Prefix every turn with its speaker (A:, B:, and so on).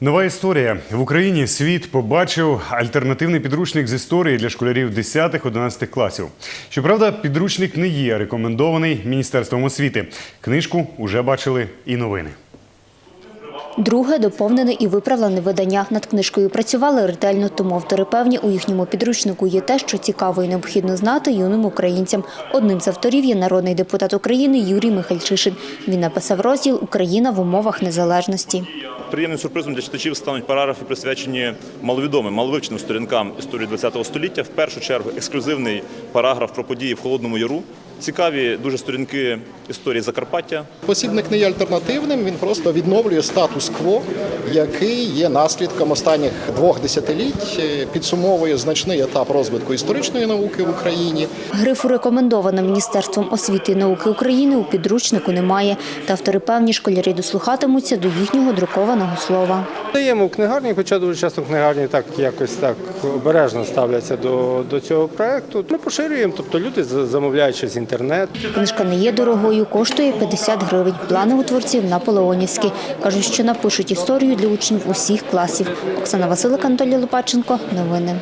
A: Нова історія в Україні. Світ побачив альтернативний підручник з історії для школярів 10-11 класів. Щоправда, підручник не є рекомендований міністерством освіти. Книжку уже бачили і новини.
B: Друге доповнене і виправлене видання. Над книжкою працювали ретельно, тому автори певні, у їхньому підручнику є те, що цікаво і необхідно знати юним українцям. Одним з авторів є народний депутат України Юрій Михальчишин. Він написав розділ Україна в умовах незалежності.
C: Приємним сюрпризом для читачів стануть параграфи, присвячені маловідомим, маловивченим сторінкам історії ХХ століття. В першу чергу ексклюзивний параграф про події в Холодному Яру. Цікаві дуже сторінки історії Закарпаття.
D: Посібник не є альтернативним, він просто відновлює статус-кво, який є наслідком останніх двох десятиліть, е, підсумовує значний етап розвитку історичної науки в Україні.
B: Грифу рекомендовано Міністерством освіти і науки України у підручнику немає. Та автори певні школярі дослухатимуться до їхнього друкованого слова.
E: Даємо в книгарні, хоча дуже часто книгарні так якось так обережно ставляться до, до цього проекту. Ми поширюємо, тобто люди з- замовляють через інтернет.
B: Книжка не є дорогою, коштує 50 гривень. Плани у творців наполеонівські. Кажуть, що напишуть історію для учнів усіх класів. Оксана Василик, Анатолій Лопаченко. Новини.